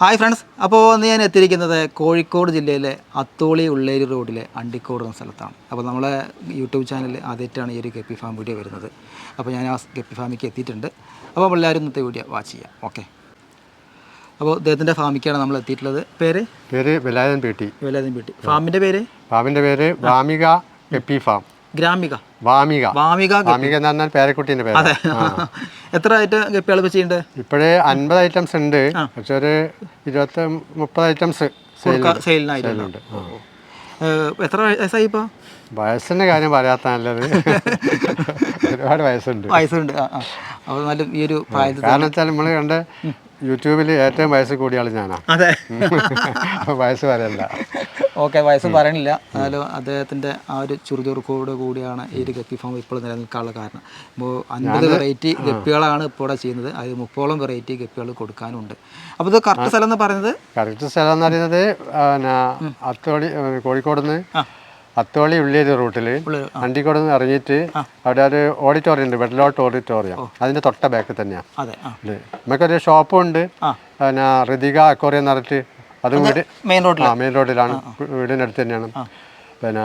Hi friends അപ്പോൾ ഇന്ന് ഞാൻ എത്തിയിരിക്കുന്നത് കോഴിക്കോട് ജില്ലയിലെ അത്തോളി ഉള്ളേരി റോഡിലെ അണ്ടിക്കോട് എന്ന സ്ഥലത്താണ്. അപ്പോൾ നമ്മളെ യൂട്യൂബ് ചാനൽ ആദ്യമായിട്ടാണ് ഈ ഒരു ഗപ്പി ഫാം വീഡിയോ വരുന്നത്. അപ്പോൾ ഞാൻ ആ ഗപ്പി ഫാമിലേക്ക് എത്തിയിട്ടുണ്ട്. അപ്പോൾ എല്ലാവരും ഇന്നത്തെ വീഡിയോ വാച്ച് ചെയ്യാം. ഓക്കെ അപ്പോൾ ഇദ്ദേഹത്തിന്റെ ഫാമിക്കാണ് നമ്മൾ എത്തിയിട്ടുള്ളത്. പേര്? പേര് ബലായൻ പേട്ടി. വേലാദിൻ പേട്ടി. ഫാമിന്റെ പേര്? ഫാമിന്റെ പേര് വാമിക ഗപ്പി ഫാം ഗ്രാമിക. വാമിക. വാമിക. വാമിക എന്ന് പറഞ്ഞാൽ പേരക്കുട്ടീന്റെ പേര്. അതെ. എത്ര ആയിട്ട് ഗപ്പികൾ വെച്ച് ചെയ്യുന്നുണ്ട് ഇപ്പോഴേ അൻപത് ഐറ്റംസ് ഉണ്ട്. പക്ഷെ ഒരു ഇരുപത്തി മുപ്പത് ഐറ്റംസ് സെയിലിനായിട്ടുണ്ട് എത്ര വയസ്സായി ഇപ്പോൾ വയസ്സിന്റെ കാര്യം പറയാത്ത നല്ലത്. ഒരുപാട് വയസ്സുണ്ട്. വയസ്സുണ്ട്. അപ്പോൾ നല്ല ഈ ഒരു പ്രായത്തിൽ കാരണം വെച്ചാൽ നമ്മൾ കണ്ട യൂട്യൂബിൽ ഏറ്റവും വയസ്സ് കൂടിയ ആൾ ഞാനാ. അതെ. വയസ്സ് പറയല്ല ഓക്കെ വയസ്സ് പറയണില്ല. എന്നാലും അദ്ദേഹത്തിന്റെ ആ ഒരു ചുറുചുറുക്കോട് കൂടിയാണ് ഈ ഒരു ഗപ്പി ഫാം ഇപ്പോൾ നിലനിൽക്കാനുള്ള കാരണം. ഇപ്പോൾ അൻപത് വെറൈറ്റി ഗപ്പികളാണ് ഇപ്പോൾ ഇവിടെ ചെയ്യുന്നത്. അതിൽ മുപ്പോളം വെറൈറ്റി ഗപ്പികൾ കൊടുക്കാനുണ്ട്. അപ്പോൾ ഇത് കറക്റ്റ് സ്ഥലം എന്ന് പറയുന്നത്? കറക്റ്റ് സ്ഥലം എന്ന് പറയുന്നത് അത്തോളി കോഴിക്കോട് നിന്ന് അത്തോളി ഉള്ളിയേരി റൂട്ടിൽ അണ്ടിക്കോട് നിന്ന് ഇറങ്ങിയിട്ട് അവിടെ ഒരു ഓഡിറ്റോറിയം ഉണ്ട് വെള്ളോട്ട് ഓഡിറ്റോറിയം. അതിന്റെ തൊട്ട ബാക്കിൽ തന്നെയാണ് നമുക്കൊരു ഷോപ്പും ഉണ്ട്. പിന്നെ ഋതിക അക്കോറിയം എന്ന് പറഞ്ഞിട്ട് അത് വീട് മെയിൻ റോഡിൽ ആ മെയിൻ റോഡിലാണ് വീടിനടുത്ത് അടുത്ത് തന്നെയാണ്. പിന്നെ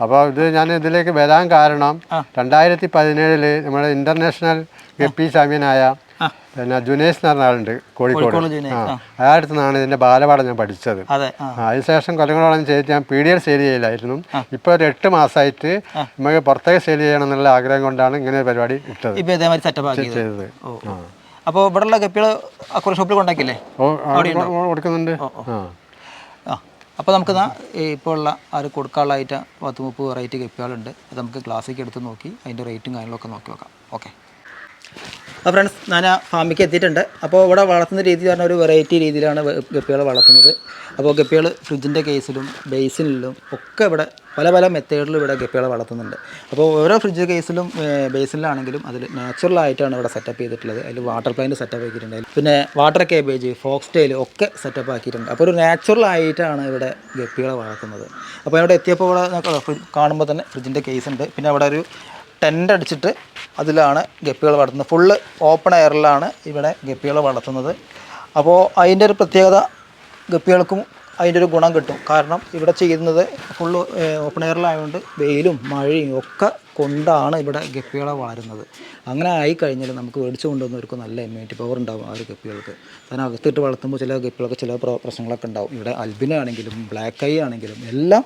അപ്പോൾ ഇത് ഞാൻ ഇതിലേക്ക് വരാൻ കാരണം രണ്ടായിരത്തി പതിനേഴിൽ നമ്മുടെ ഇന്റർനാഷണൽ ഗപ്പി ചാമ്പ്യനായ പിന്നെ ജുനേഷ് എന്ന് പറഞ്ഞ ആളുണ്ട് കോഴിക്കോട്. അയാളുടെ നിന്നാണ് ഇതിന്റെ ബാലപാഠം ഞാൻ പഠിച്ചത്. അതിനുശേഷം കൊല്ലങ്ങളോളം ചെയ്ത് ഞാൻ പി ഡി എൽ സെയിൽ ചെയ്യലായിരുന്നു. ഇപ്പോൾ ഒരു എട്ട് മാസമായിട്ട് നമുക്ക് പുറത്തേക്ക് സെയിൽ ചെയ്യണം എന്നുള്ള ആഗ്രഹം കൊണ്ടാണ് ഇങ്ങനെ ഒരു പരിപാടി ഇട്ടത്. ചെയ്തത്. അപ്പോൾ ഇവിടെയുള്ള അക്കുറ ഷോപ്പിൽ കൊണ്ടാക്കില്ലേ കൊടുക്കുന്നുണ്ട്. അപ്പോൾ നമുക്ക് ഇപ്പോൾ ഉള്ള ആര് ഒരു കൊടുക്കാനുള്ളതായിട്ട് പത്ത് മുപ്പത് വെറൈറ്റി കപ്പികളുണ്ട്. അത് നമുക്ക് ക്ലാസ്സിലേക്ക് എടുത്ത് നോക്കി അതിന്റെ റേറ്റും കാര്യങ്ങളൊക്കെ നോക്കി നോക്കാം. ഓക്കെ അപ്പോൾ ഫ്രണ്ട്സ് ഞാൻ ആ ഫാമിലേക്ക് എത്തിയിട്ടുണ്ട്. അപ്പോൾ ഇവിടെ വളർത്തുന്ന രീതി പറഞ്ഞാൽ ഒരു വെറൈറ്റി രീതിയിലാണ് ഗപ്പികൾ വളർത്തുന്നത്. അപ്പോൾ ഗപ്പികൾ ഫ്രിഡ്ജിന്റെ കേസിലും ബേസിനിലും ഒക്കെ ഇവിടെ പല പല മെത്തേഡിലും ഇവിടെ ഗപ്പികളെ വളർത്തുന്നുണ്ട്. അപ്പോൾ ഓരോ ഫ്രിഡ്ജ് കേസിലും ബേസിനിലാണെങ്കിലും അതിൽ നാച്ചുറൽ ആയിട്ടാണ് ഇവിടെ സെറ്റപ്പ് ചെയ്തിട്ടുള്ളത്. അതിൽ വാട്ടർ പ്ലാന്റ് സെറ്റപ്പ് ആക്കിയിട്ടുണ്ട്. പിന്നെ വാട്ടർ കേബേജ് ഫോക്സ് ടെയിൽ ഒക്കെ സെറ്റപ്പ് ആക്കിയിട്ടുണ്ട്. അപ്പോൾ ഒരു നാച്ചുറൽ ആയിട്ടാണ് ഇവിടെ ഗപ്പികളെ വളർത്തുന്നത്. അപ്പോൾ ഇവിടെ എത്തിയപ്പോൾ ഇവിടെ കാണുമ്പോൾ തന്നെ ഫ്രിഡ്ജിന്റെ കേസ് ഉണ്ട്. പിന്നെ അവിടെ ഒരു ടെന്റ് അടിച്ചിട്ട് അതിലാണ് ഗപ്പികൾ വളർത്തുന്നത്. ഫുള്ള് ഓപ്പൺ എയറിലാണ് ഇവിടെ ഗപ്പികൾ വളർത്തുന്നത്. അപ്പോൾ അതിന്റെ ഒരു പ്രത്യേകത ഗപ്പികൾക്കും അതിന്റെ ഒരു ഗുണം കിട്ടും. കാരണം ഇവിടെ ചെയ്യുന്നത് ഫുള്ള് ഓപ്പൺ എയറിലായതുകൊണ്ട് വെയിലും മഴയും ഒക്കെ കൊണ്ടാണ് ഇവിടെ ഗപ്പികളെ വളരുന്നത്. അങ്ങനെ ആയി കഴിഞ്ഞാൽ നമുക്ക് മേടിച്ചു കൊണ്ടുവന്നവർക്ക് നല്ല ഇമ്മ്യൂണിറ്റി പവർ ഉണ്ടാകും ആ ഒരു ഗപ്പികൾക്ക്. അതിന് അകത്തിട്ട് വളർത്തുമ്പോൾ ചില ഗപ്പികൾക്ക് ചില പ്രശ്നങ്ങളൊക്കെ ഉണ്ടാവും. ഇവിടെ അൽബിനാണെങ്കിലും ബ്ലാക്ക് ഐ ആണെങ്കിലും എല്ലാം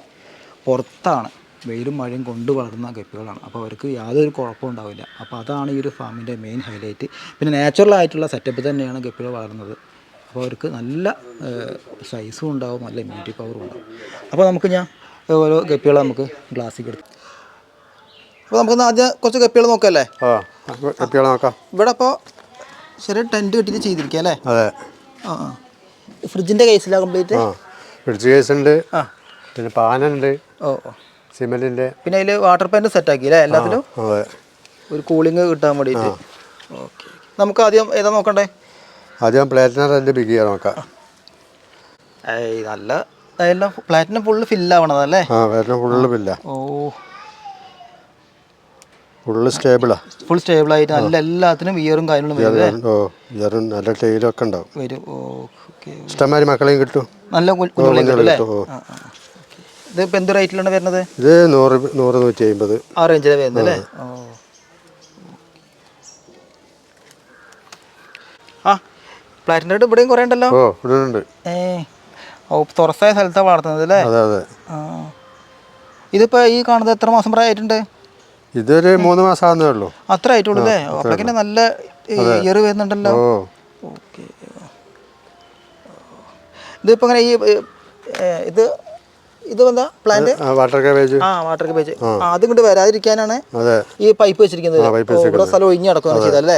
പുറത്താണ്. വെയിലും മഴയും കൊണ്ട് വളർന്ന ഗപ്പികളാണ് അപ്പോൾ അവർക്ക് യാതൊരു കുഴപ്പവും ഉണ്ടാവില്ല. അപ്പോൾ അതാണ് ഈ ഒരു ഫാമിന്റെ മെയിൻ ഹൈലൈറ്റ്. പിന്നെ നാച്ചുറൽ ആയിട്ടുള്ള സെറ്റപ്പ് തന്നെയാണ് ഗപ്പികൾ വളർന്നത്. അപ്പോൾ അവർക്ക് നല്ല സൈസും ഉണ്ടാവും നല്ല ഇമ്മ്യൂണിറ്റി പവറും ഉണ്ടാവും. അപ്പോൾ നമുക്ക് ഞാൻ ഓരോ ഗപ്പികളെ നമുക്ക് ഗ്ലാസ്സിൽ എടുത്തു. അപ്പോൾ നമുക്ക് ആദ്യം കുറച്ച് ഗപ്പികൾ നോക്കല്ലേ ഗപ്പികൾ നോക്കാം. ഇവിടെ അപ്പോൾ ചെറിയ ടെന്റ് കെട്ടിയിട്ട് ചെയ്തിരിക്കുക അല്ലേ? അതെ. ആ ഫ്രിഡ്ജിന്റെ കേസിലാണ് കംപ്ലീറ്റ് ഫ്രിഡ്ജ് കേസ് ഉണ്ട്. ആ. പിന്നെ പാനുണ്ട്. ഓ ഓ. സിമെന്റിന്റെ പിന്നെ അതിൽ വാട്ടർ പാന്റ് സെറ്റാക്കി അല്ലേ എല്ലാത്തിലും അതെ. ഒരു കൂളിംഗ് കിട്ടാൻ വേണ്ടിയിട്ട്. ഓക്കെ. നമുക്ക് ആദ്യം ഏതാ നോക്കണ്ടേ? ആദ്യം പ്ലാറ്റിനർ എന്റെ ബിഗ് ചെയ്യാൻ നോക്കാം. ഏയ് നല്ല അതെല്ലാം പ്ലാറ്റിനം ഫുള്ള് ഫില്ലാവണതല്ലേ ആ പ്ലാറ്റിനം ഫുള്ള് ഫില്ല ഓ. ഫുള്ള് സ്റ്റേബിളാ ഫുൾ സ്റ്റേബിൾ ആയിട്ട് നല്ല എല്ലാത്തിനും ഇയറും കാര്യങ്ങളും വരും ഓ ഇതും നല്ല ടൈലും ഒക്കെ ഉണ്ടാവും. വരും. ഓക്കെ ഇഷ്ടംമാതിരി മക്കളെയും കിട്ടും. നല്ല കുഞ്ഞുങ്ങളെയും കുഞ്ഞുങ്ങളെ കുഞ്ഞുങ്ങളെ കിട്ടും അല്ലേ. ഇത് ഇപ്പം എന്ത് റേറ്റിലാണ് വരുന്നത്? ഇത് നൂറ് നൂറ് നൂറ്റി അമ്പത് ആ റേഞ്ചിലാണ് വരുന്നത് അല്ലേ? ആ. പ്ലാറ്റിന്റെ ഇവിടെയും കുറേ ഉണ്ടല്ലോ? ഓ ഇടുന്നുണ്ട് ഏ ഓ തുറസായ സ്ഥലത്താണ് വളർത്തുന്നത് അല്ലേ? അതെ അതെ. ആ. ഇതിപ്പോൾ ഈ കാണുന്നത് എത്ര മാസം പ്രായമായിട്ടുണ്ട് ഇതൊരു മൂന്ന് മാസം ആകുന്നേ ഉള്ളൂ. അത്ര ആയിട്ടുള്ളൂ അല്ലേ? അപ്പോഴേക്കിനെ നല്ല ഇയർ വരുന്നുണ്ടല്ലോ. ഓക്കെ. ഇതിപ്പോൾ ഇങ്ങനെ ഈ ഇത് ഇത് എന്താ പ്ലാന്റ് വാട്ടർ കാബേജ് ആ വാട്ടർ ആ. അതും കൊണ്ട് വരാതിരിക്കാനാണ് ഈ പൈപ്പ് വെച്ചിരിക്കുന്നത്. ഇവിടെ സ്ഥലം ഒഴിഞ്ഞു കിടക്കുകയാണ് ചെയ്തല്ലേ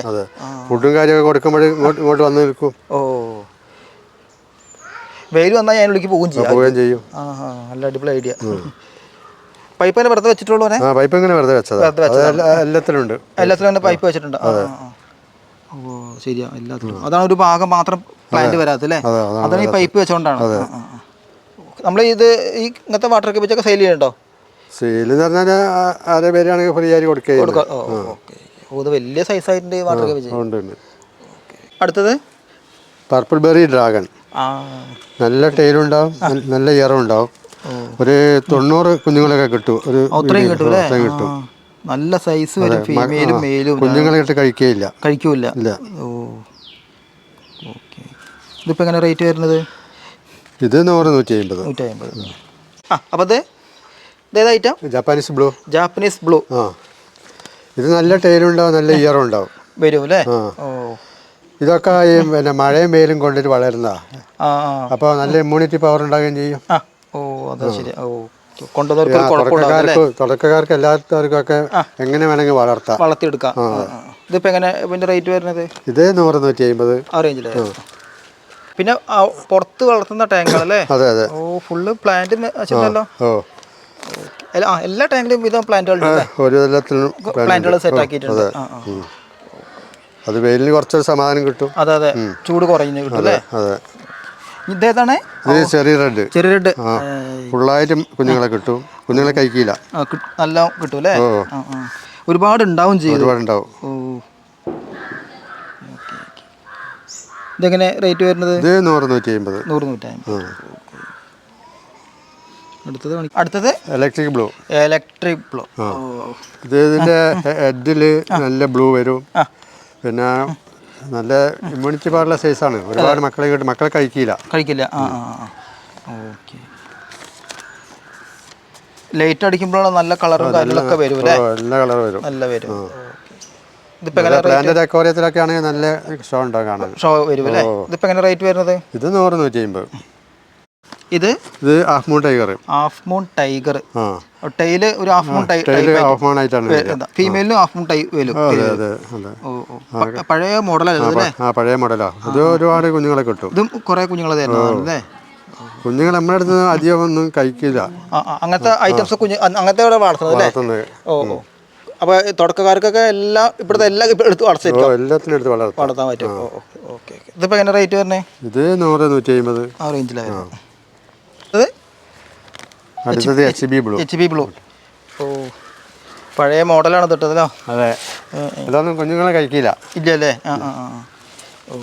ഫുഡും കാര്യമൊക്കെ കൊടുക്കുമ്പോൾ ഇങ്ങോട്ട് വന്ന് നിൽക്കും ഓ. വെയിൽ വന്നാൽ ഞാൻ ഉള്ളിലേക്ക് പോകും ചെയ്യാം. പോവുകയും ചെയ്യും. ആ നല്ല അടിപൊളി ഐഡിയ പൈപ്പ് തന്നെ വെറുതെ വെച്ചിട്ടുള്ളൂ ആ പൈപ്പ് ഇങ്ങനെ വെറുതെ വെച്ചതാ. വെറുതെ അത് എല്ലാ- എല്ലാത്തിലും പൈപ്പ് വെച്ചിട്ടുണ്ട്. ഓ ശരിയാ. എല്ലാത്തിലും. അതാണ് ഒരു ഭാഗം മാത്രം പ്ലാന്റ് വരാത്തല്ലേ അതാണ് ഈ പൈപ്പ് വെച്ചോണ്ടാണ്. നമ്മൾ ഇത് ഈ ഇങ്ങനത്തെ വാട്ടർ കേബേജൊക്കെ സെയിൽ ചെയ്യണ്ടോ സെയിൽ എന്ന് പറഞ്ഞാൽ ആരെ പേരാണെങ്കിൽ ഫ്രീ ആയി കൊടുക്കുക ഇത് വലിയ സൈസ് ആയിട്ടുണ്ട് ഈ വാട്ടർ ഉണ്ട് അടുത്തത്? പർപ്പിൾ ബെറി ഡ്രാഗൺ നല്ല ടൈലുണ്ടാവും നല്ല- നല്ല ഇയറും ഉണ്ടാവും. ഒരു തൊണ്ണൂറ് കുഞ്ഞുങ്ങളൊക്കെ കിട്ടും. ഒരു കിട്ടും. നല്ല സൈസ് വരും ഫീമെയിലും മെയിലും കുഞ്ഞുങ്ങളെ ഇട്ട് കഴിക്കുകയില്ല. കഴിക്കൂല. ഇല്ല. ഇതിപ്പോൾ എങ്ങനെ റേറ്റ് വരുന്നത്? ഇത് നൂറ് നൂറ്റി അമ്പത് നൂറ്റി അമ്പത് ആ അപ്പോൾ അത് ഇതേത് item Japanese blue Japanese blue ആ. ഇത് നല്ല ടൈലുണ്ടാവും നല്ല ഇയറും ഉണ്ടാവും. വരും അല്ലേ ആ. ഓ. ഇതൊക്കെ ഈ പിന്നെ മഴയും വെയിലും കൊണ്ടിട്ട് വളരുന്നതാ. ആ ആ. അപ്പോൾ നല്ല ഇമ്മ്യൂണിറ്റി പവർ ഉണ്ടാകുകയും ചെയ്യും. ആ. ഓ അതാ ശരി. ഓ. കൊണ്ടുവന്നവർക്ക് ഒരു കുഴപ്പമുണ്ടാവില്ല അല്ലേ? തുടക്കക്കാർക്ക് തുടക്കക്കാർക്ക് ഒക്കെ എങ്ങനെ വേണമെങ്കിൽ വളർത്താം. വളർത്തിയെടുക്കാം. ആ, ആ. ഇതിപ്പോൾ എങ്ങനെ റേറ്റ് വരുന്നത്? ഇത് നൂറ് നൂറ്റി അമ്പത് ആ. റേഞ്ചിൽ പിന്നെ പുറത്ത് വളർത്തുന്ന ടാങ്കുകളല്ലേ? അതെ അതെ. ഓ ഫുള്ള് പ്ലാന്റ് വെച്ചിട്ടുണ്ടല്ലോ. ഓ. എല്ലാ ടാങ്കിലും വിധം പ്ലാന്റുകളുണ്ട് ഒരു എല്ലാത്തിനും പ്ലാന്റുകൾ സെറ്റ് ആക്കിയിട്ടുണ്ട്. അത്. വെയിലിന് കുറച്ചൊരു സമാധാനം കിട്ടും. അതെ അതെ. ചൂട് കുറഞ്ഞു കിട്ടും അല്ലേ? അതെ. ഇതേതാണ് ചെറിയ റെഡ് ചെറിയ റെഡ് ഫുള്ളായിട്ടും കുഞ്ഞുങ്ങളെ കിട്ടും. കുഞ്ഞുങ്ങളെ കഴിക്കില്ല. നല്ല കിട്ടും അല്ലേ? ഒരുപാട് ഉണ്ടാവും ചെയ്തു. ഒരുപാടുണ്ടാവും. ഓ. ഇതെങ്ങനെ റേറ്റ് വരുന്നത്? ഇത് നൂറ് നൂറ്റി അമ്പത് നൂറ് നൂറ്റമ്പത് അടുത്തത്? അടുത്തത് ഇലക്ട്രിക് ബ്ലൂ ഇലക്ട്രിക് ബ്ലൂ ഇത് ഇതിന്റെ ഹെഡിൽ നല്ല ബ്ലൂ വരും. പിന്നെ നല്ല ഇമ്മ്യൂണിറ്റി പവറുള്ള സൈസാണ് ഒരുപാട് മക്കളെ കിട്ടും മക്കളെ കഴിക്കില്ല. കഴിക്കില്ല. ആ ഓക്കെ. ലൈറ്റ് അടിക്കുമ്പോഴുള്ള നല്ല കളറും കാര്യങ്ങളൊക്കെ വരും നല്ല കളർ വരും. നല്ല വരും. ഓക്കെ ഇതിപ്പോൾ എങ്ങനെ പ്ലാന്റ് അക്വാറിയത്തിലൊക്കെ ആണെങ്കിൽ നല്ല ഷോ ഉണ്ടോ കാണാൻ? ഷോ വരും അല്ലേ? ഇതിപ്പോൾ എങ്ങനെ റേറ്റ് വരുന്നത്? ഇത് നൂറ് നൂറ്റി അമ്പത് ഇത്? ഇത് half moon tiger half moon tiger tail ഒരു ഹാഫ് മൂൺ ഹാഫ് മൂൺ ആയിട്ടാണ് ഫീമെയിലും ഹാഫ് മൂൺ ടൈ വരും. പഴയ മോഡലല്ലേ പഴയ മോഡലാ ഇത് ഒരുപാട് കുഞ്ഞുങ്ങളെ കിട്ടും. ഇതും കുറേ കുഞ്ഞുങ്ങളെ തരുന്നതാണ് അല്ലേ? കുഞ്ഞുങ്ങൾ നമ്മുടെ അടുത്ത് അധികം ഒന്നും കഴിക്കില്ല. അങ്ങനത്തെ ഐറ്റംസ് കുഞ്ഞു അങ്ങനത്തെ വളർത്തുന്നത് ഓ ഓ. അപ്പോൾ തുടക്കക്കാർക്കൊക്കെ എല്ലാം ഇപ്പോഴത്തെ എല്ലാം എടുത്ത് ഓ വളർത്തിരിക്കും എല്ലാത്തിനും എടുത്ത് വളർത്തും. വളർത്താൻ പറ്റും. Okay okay. ഇതിപ്പോൾ എങ്ങനെ റേറ്റ് വരണേ? ഇത് നൂറ് നൂറ്റി അമ്പത് ആ. റേഞ്ചിലായിരുന്നു അടുത്തത് H B blue H B blue ഓ പഴയ മോഡലാണ് തൊട്ടതല്ലോ അതെ. ഇതൊന്നും കുഞ്ഞുങ്ങളെ കഴിക്കില്ല. ഇല്ല അല്ലേ ആ ആ ഓ.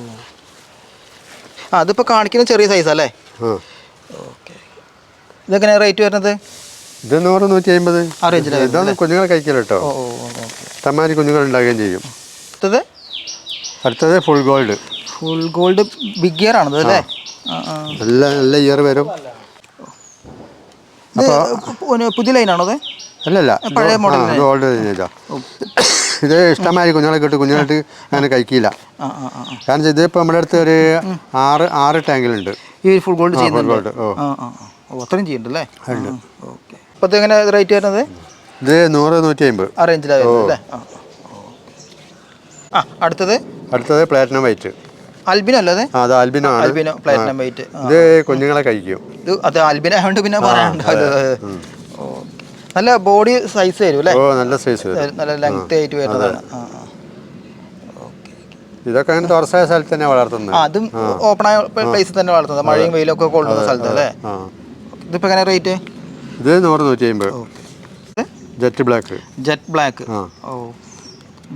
ആ അതിപ്പോൾ കാണിക്കുന്ന ചെറിയ സൈസ് അല്ലേ ഓക്കെ. ഇതെങ്ങനെയാണ് റേറ്റ് വരുന്നത്? ഇത് നൂറ് നൂറ്റി അമ്പത് ഇതാണ് കുഞ്ഞുങ്ങൾ കഴിക്കൽ കേട്ടോ. തമാരി കുഞ്ഞുങ്ങൾ ഉണ്ടാകുകയും ചെയ്യും. അടുത്തത്? അടുത്തത് full gold full gold big ear ആണത് അല്ലേ? നല്ല നല്ല ഇയർ വരും. ഇത് പുതിയ ലൈനാണോ അത്? അല്ലല്ല പഴയ മോഡൽ ഇത്. ഇത് ഇഷ്ടംമാതിരി കുഞ്ഞുങ്ങളെ കിട്ടും. കുഞ്ഞുങ്ങളായിട്ട് അങ്ങനെ കഴിക്കില്ല. കാരണം ഇതിപ്പോൾ നമ്മുടെ അടുത്ത് ഒരു ആറ് ആറ് ടാങ്കിലുണ്ട് ഈ ഫുൾ ഗോൾഡ് ഫുൾ ഗോൾഡ്. ഓ. അത്രയും ചെയ്യുന്നുണ്ടല്ലേ ഓക്കെ. അപ്പോൾ ഇത് എങ്ങനെ റേറ്റ് വരുന്നത്? ഇത് നൂറ് നൂറ്റി അമ്പത് ആ റേഞ്ചിലാണ് വരുന്നത് അല്ലേ? ആ അടുത്തത്? അടുത്തത് പ്ലാറ്റിനം വൈറ്റ്. അൽബിനോ അല്ലേ അത്? ആണ്. Albino platinum white. ഇത് കുഞ്ഞുങ്ങളെ കഴിക്കും. ഇത് അത് അൽബിന ആയതുകൊണ്ട് പിന്നെ പറയാനുണ്ടാവില്ല നല്ല ബോഡി സൈസ് വരും അല്ലേ? നല്ല സൈസ് നല്ല ലെങ്ത് ആയിട്ട് വരുന്നതാണ്. ഇതൊക്കെ അങ്ങനെ തുറസായ സ്ഥലത്ത് തന്നെ വളർത്തുന്നത് അതും ഓപ്പൺ ആയ പ്ലേസിൽ തന്നെ വളർത്തുന്നത്. മഴയും വെയിലും ഒക്കെ കൊള്ളുന്ന സ്ഥലത്ത് അല്ലേ? ഇതിപ്പോ എങ്ങനെ റേറ്റ് ഇത് നൂറ് നൂറ്റി അമ്പത് ജെറ്റ് ബ്ലാക്ക് ജെറ്റ് ബ്ലാക്ക് ഓ.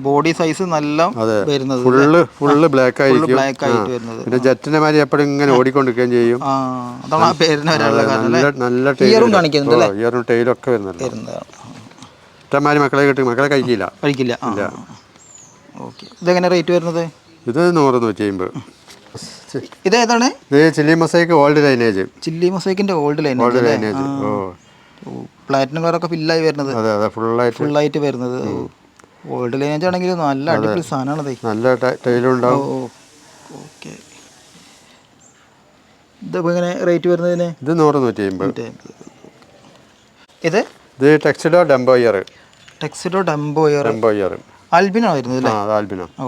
ബോഡി സൈസ് നല്ല വരുന്നത് ഫുള്ള് ഫുള്ള് ബ്ലാക്ക് ആയിരിക്കും. ബ്ലാക്ക് ആയിട്ട് വരുന്നത്. പിന്നെ ജെറ്റിന്റെ മാതിരി എപ്പോഴും ഇങ്ങനെ ഓടിക്കൊണ്ടിരിക്കുകയും ചെയ്യും. അതാണ് ആ പേരിന് നല്ല നല്ല ഇയറും കാണിക്കുന്നുണ്ട് ഇയറും ടൈലും ഒക്കെ വരുന്നുണ്ട്. ഇഷ്ടംമാതിരി മക്കളെ കിട്ടും. മക്കളെ കഴിക്കില്ല. കഴിക്കില്ല. ഓക്കെ. ഇതെങ്ങനെ റേറ്റ് വരുന്നത്? ഇത് നൂറ് നൂറ്റി അമ്പത് ഇത് ഏതാണ്? ഇത് chilli mosaic old lineage chilli മൊസൈക്കിന്റെ old lineage old lineage ഓ. പ്ലാറ്റിനം കളറൊക്കെ ഫില്ലായി വരുന്നത്. അതെ അതെ ഫുള്ളായിട്ട് ഫുള്ളായിട്ട് വരുന്നത്. ഓൾഡ് ലൈനേജ് ആണെങ്കിൽ നല്ല അടിപൊളി സാധനമാണ് നല്ല ഓക്കെ. ഇതിപ്പോൾ ഇങ്ങനെ റേറ്റ് വരുന്നതിന്? ഇത് നൂറ് നൂറ്റി അമ്പത് ഇത്? ഇത് tuxedo dumbo ear tuxedo dumbo ear dumbo ear albino ആയിരുന്നു അല്ലേ? ആൽബിനോ ഓ.